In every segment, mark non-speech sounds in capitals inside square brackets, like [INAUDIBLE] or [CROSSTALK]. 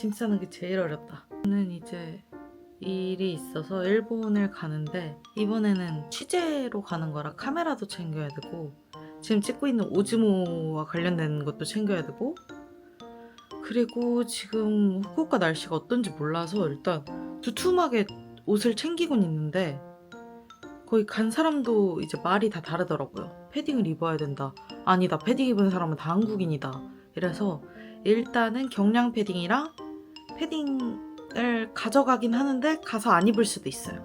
짐 싸는 게 제일 어렵다. 저는 이제 일이 있어서 일본을 가는데 이번에는 취재로 가는 거라 카메라도 챙겨야 되고 지금 찍고 있는 오즈모와 관련된 것도 챙겨야 되고 그리고 지금 후쿠오카 날씨가 어떤지 몰라서 일단 두툼하게 옷을 챙기곤 있는데 거의 간 사람도 이제 말이 다 다르더라고요. 패딩을 입어야 된다. 아니다. 패딩 입은 사람은 다 한국인이다. 이래서 일단은 경량 패딩이랑 패딩을 가져가긴 하는데 가서 안 입을 수도 있어요.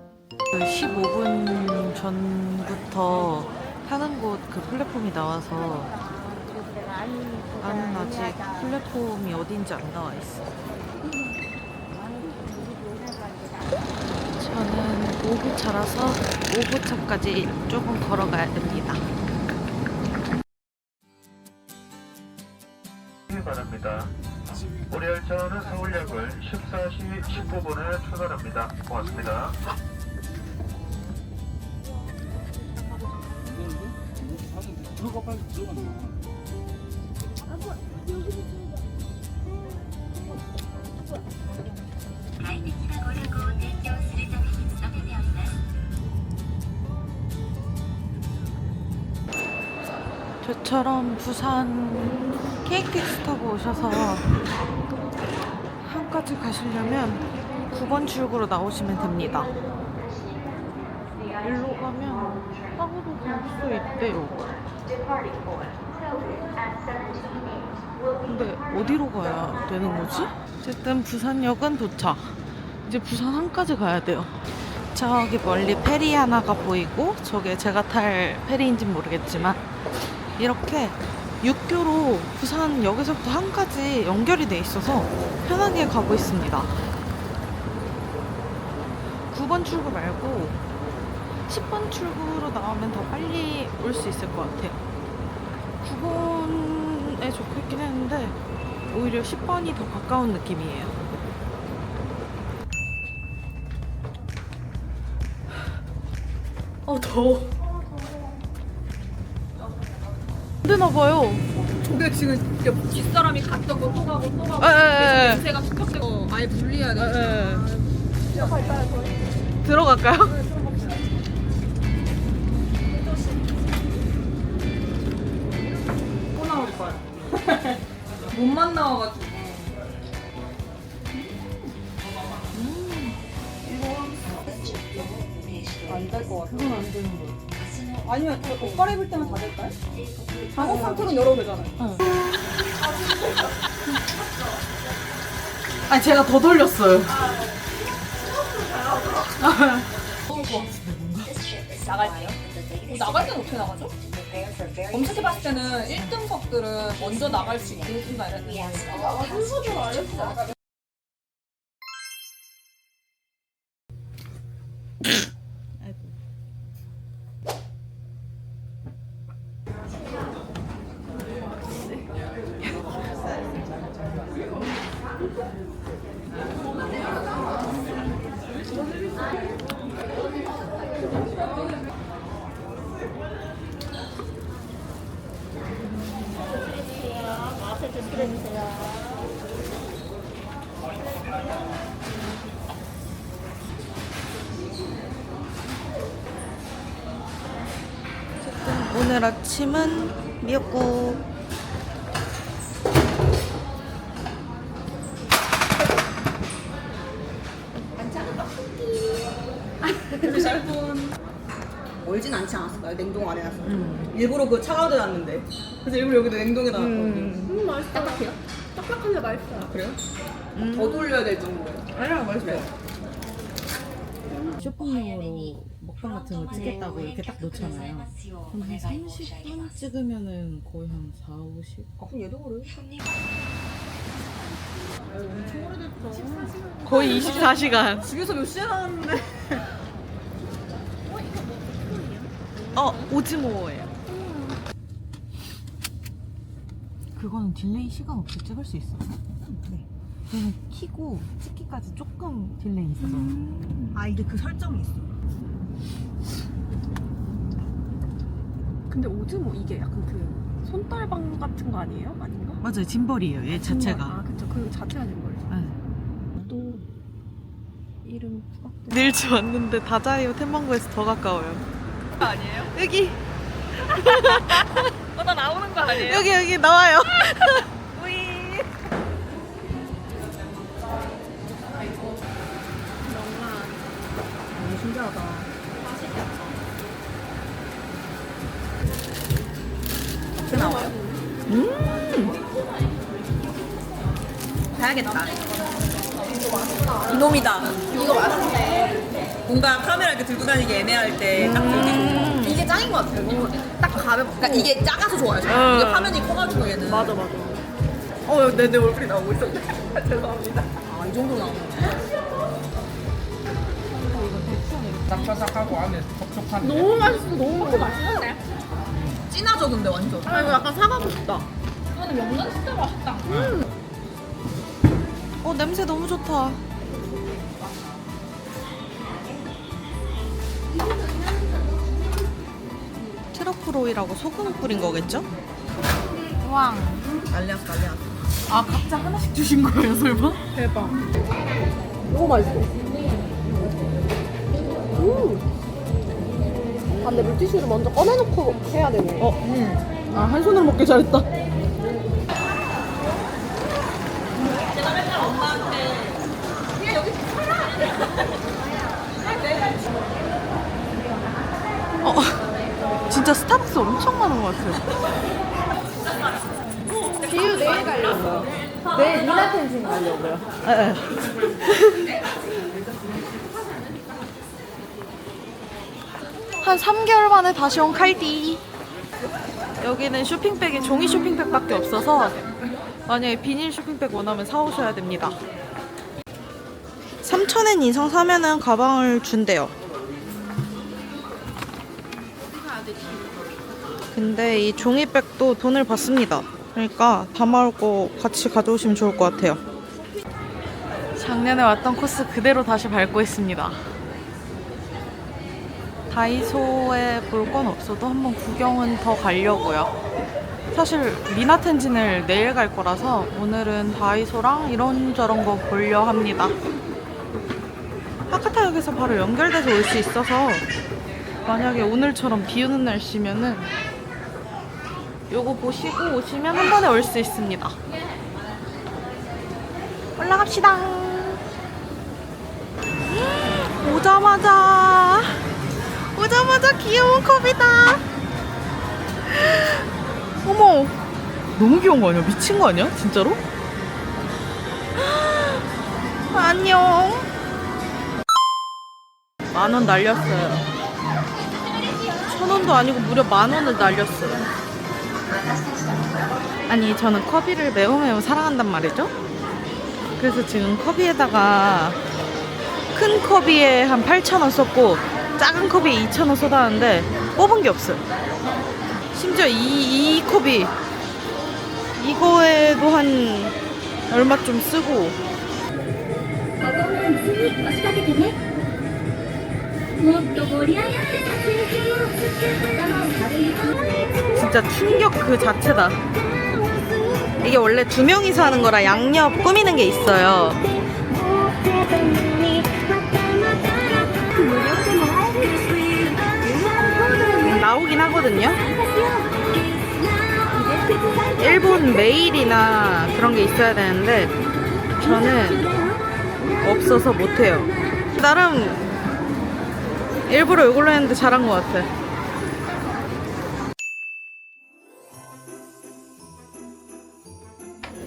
15분 전부터 타는 곳 그 플랫폼이 나와서 나는 아직 플랫폼이 어딘지 안 나와 있어. 저는 5호차라서 5호차까지 조금 걸어가야 됩니다. 19분에 출발합니다. 고맙습니다. 저처럼 부산 KTX 타고 오셔서 한까지 가시려면 9번 출구로 나오시면 됩니다. 일로 가면 항으로 갈수 있대요. 근데 어디로 가야 되는 거지? 어쨌든 부산역은 도착. 이제 부산 항까지 가야 돼요. 저기 멀리 페리 하나가 보이고 저게 제가 탈 페리인지 모르겠지만 이렇게 육교로 부산역에서부터 한까지 연결이 돼 있어서 편하게 가고 있습니다. 9번 출구 말고 10번 출구로 나오면 더 빨리 올 수 있을 것 같아요. 9번에 적혀 있긴 했는데 오히려 10번이 더 가까운 느낌이에요. 어 더워. 안 되나 봐요. 근데 지금 옆 뒷사람이 갔던 거 또 가고 또 가고 에, 에, 에. 냄새가 축적되고 아예 분리해야 돼. 들어갈까요? 또 나올 거야. [LAUGHS] 몸만 나와가지고. 안될것 같아. 그건 안 되는 거. 아니면 그옷 갈아입을 때만 다 될까요? 작업 상태로 열어도 되잖아요. 아니 제가 더 돌렸어요. 나갈게요. 나갈 때는 어떻게 나가죠? 검색해 봤을 때는 1등석들은 먼저 나갈 수 있게 해준다 이랬는데 오늘 아침은 미역국. 냉동 안에 놨어. 음. 일부러 그 차가워져 놨는데. 그래서 일부러 여기도 냉동에다 놨거든요. 음. 딱딱해요? 딱딱한데 맛있어요. 그래요? 음. 더 돌려야 될 정도예요. 아니랑 맛있어요. 쇼핑용으로 먹방 같은 거 찍겠다고 이렇게 딱 놓잖아요. 그럼 한 30분 찍으면은 거의 한 4, 50? 아, 그럼 얘도 그래요? 거의 24시간. 집에서 몇 시에 나왔는데. [LAUGHS] 어, 오즈모예요. 그거는 딜레이 시간 없이 찍을 수 있어. 네. 얘는 키고 찍기까지 조금 딜레이 있어. 음. 아 이게 그 설정이 있어. 근데 오즈모 이게 약간 그 손떨방 같은 거 아니에요? 아닌가? 맞아요. 짐벌이에요. 얘 아, 그쵸. 그 자체가 된 거예요. 네. 또 이름 부각돼. 늘 좋았는데 다자이오 템망고에서 더 가까워요. 아니에요? 여기 [LAUGHS] 어, 나 나오는 거 아니에요? 여기 여기 나와요. [LAUGHS] 우이. 너무 신기하다. 어떻게 나와요? 음. 가야겠다. 이놈이다. 이거 맛있네. 뭔가 카메라 이렇게 들고 다니기 애매할 때 딱 들기 좋은 거. 이게 짱인 것 같아요. 딱 가볍고. 그러니까 이게 작아서 좋아요. 저는. 음. 이게 화면이 커가지고 얘는. 맞아 맞아. 어, 내, 내 얼굴이 나오고 있었네. [LAUGHS] 죄송합니다. 아, 이 정도 나오네. 바삭바삭하고 안에 촉촉한 너무 맛있어 너무 맛있어. 진하죠, 근데 완전. 아 이거 약간 사가고 싶다. 이거는 명란 진짜 맛있다. 어 냄새 너무 좋다. 오일하고 소금 뿌린 거겠죠? 왕. 난리났어, 난리났어. 아 각자 하나씩 주신 거예요 설마? 대박. 너무 맛있어. 음. 아, 근데 물티슈를 먼저 꺼내놓고 해야 되네. 어. 아, 한 손으로 먹기 잘했다. 어 진짜 스타벅스 엄청 많은 것 같아요. 비유 내일 가려고요. 내일 미나텐진 가려고요. 네. 한 3개월 만에 다시 온 칼디. 여기는 쇼핑백이 종이 쇼핑백밖에 없어서 만약에 비닐 쇼핑백 원하면 사오셔야 됩니다. 3,000엔 이상 사면은 가방을 준대요. 근데 이 종이백도 돈을 받습니다. 그러니까 담아올 거 같이 가져오시면 좋을 것 같아요. 작년에 왔던 코스 그대로 다시 밟고 있습니다. 다이소에 볼 건 없어도 한번 구경은 더 가려고요. 사실 미나텐진을 내일 갈 거라서 오늘은 다이소랑 이런저런 거 보려 합니다. 하카타역에서 바로 연결돼서 올 수 있어서 만약에 오늘처럼 비 오는 날씨면은 요거 보시고 오시면 한 번에 올 수 있습니다. 올라갑시다. 오자마자 오자마자 귀여운 컵이다. 어머, 너무 귀여운 거 아니야? 미친 거 아니야? 진짜로? 안녕. 만 원 날렸어요. 천 원도 아니고 무려 만 원을 날렸어요. 아니 저는 커비를 매우 매우 사랑한단 말이죠. 그래서 지금 커비에다가 큰 컵이에 한 8,000원 썼고 작은 컵에 2,000원 쏟았는데 뽑은 게 없어요. 심지어 이, 이 컵이 이거에도 한 얼마 좀 쓰고 진짜 충격 그 자체다. 이게 원래 두 명이서 하는 거라 양옆 꾸미는 게 있어요. 나오긴 하거든요. 일본 메일이나 그런 게 있어야 되는데 저는 없어서 못해요. 나름 일부러 이걸로 했는데 잘한 것 같아.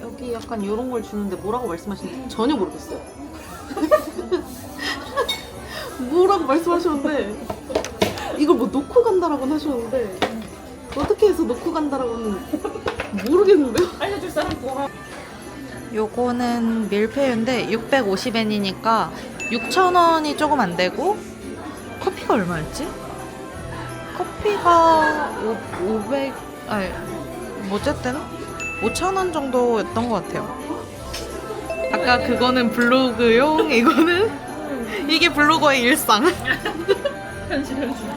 여기 약간 이런 걸 주는데 뭐라고 말씀하시는지 전혀 모르겠어요. [LAUGHS] 뭐라고 말씀하셨는데 이걸 뭐 놓고 간다라고는 하셨는데 어떻게 해서 놓고 간다라고는 모르겠는데요. [LAUGHS] 알려줄 사람 뭐라. 요거는 밀푀유인데 650엔이니까 6,000원이 조금 안 되고 커피가 얼마였지? 커피가 5, 500 아니 뭐 어쨌든 5,000원 정도였던 것 같아요. 아까 그거는 블로그용 이거는 이게 블로거의 일상. 현실, 현실.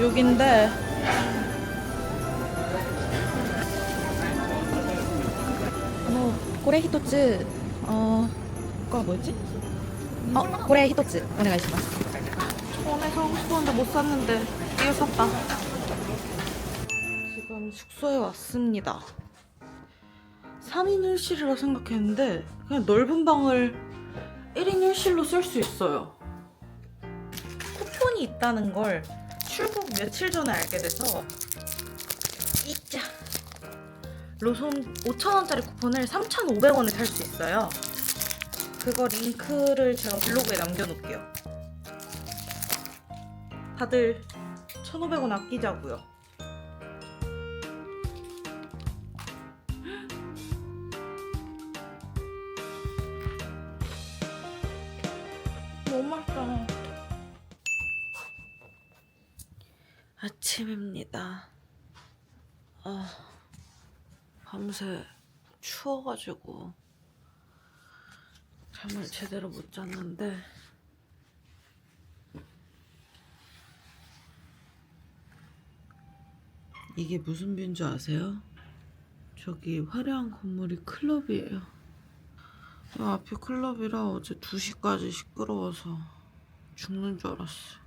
여긴데 히토츠. 어? 어, 고래 히토츠. 오네가이시마스. 처음에 사고 싶었는데 못 샀는데 이거 샀다. 지금 숙소에 왔습니다. 3인 1실이라 생각했는데 그냥 넓은 방을 1인 1실로 쓸 수 있어요. 쿠폰이 있다는 걸 출국 며칠 전에 알게 돼서 이자 로손 5,000원짜리 쿠폰을 3,500원에 살 수 있어요. 그거 링크를 제가 블로그에 남겨놓을게요. 다들 1,500원 아끼자고요. [GASPS] 너무 맛있다. 아침입니다. 아, 밤새 추워가지고 잠을 제대로 못 잤는데 이게 무슨 뷰인 줄 아세요? 저기 화려한 건물이 클럽이에요. 이 앞이 클럽이라 어제 2시까지 시끄러워서 죽는 줄 알았어요.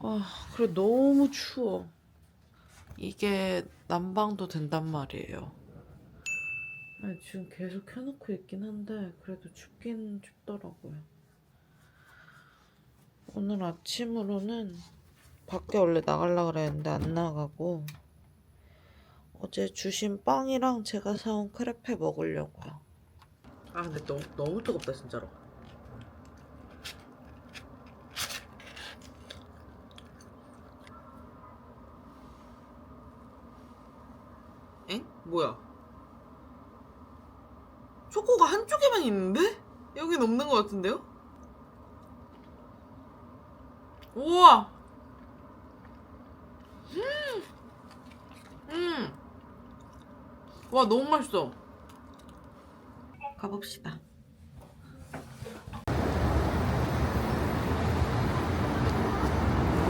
아, 그래 너무 추워. 이게 난방도 된단 말이에요. 아니, 지금 계속 켜놓고 있긴 한데 그래도 춥긴 춥더라고요. 오늘 아침으로는 밖에 원래 나가려 그랬는데 안 나가고 어제 주신 빵이랑 제가 사온 크레페 먹으려고요. 아 근데 너무 너무 뜨겁다 진짜로. 뭐야? 초코가 한쪽에만 있는데? 여긴 없는 것 같은데요? 우와! 음! 와, 너무 맛있어. 가봅시다.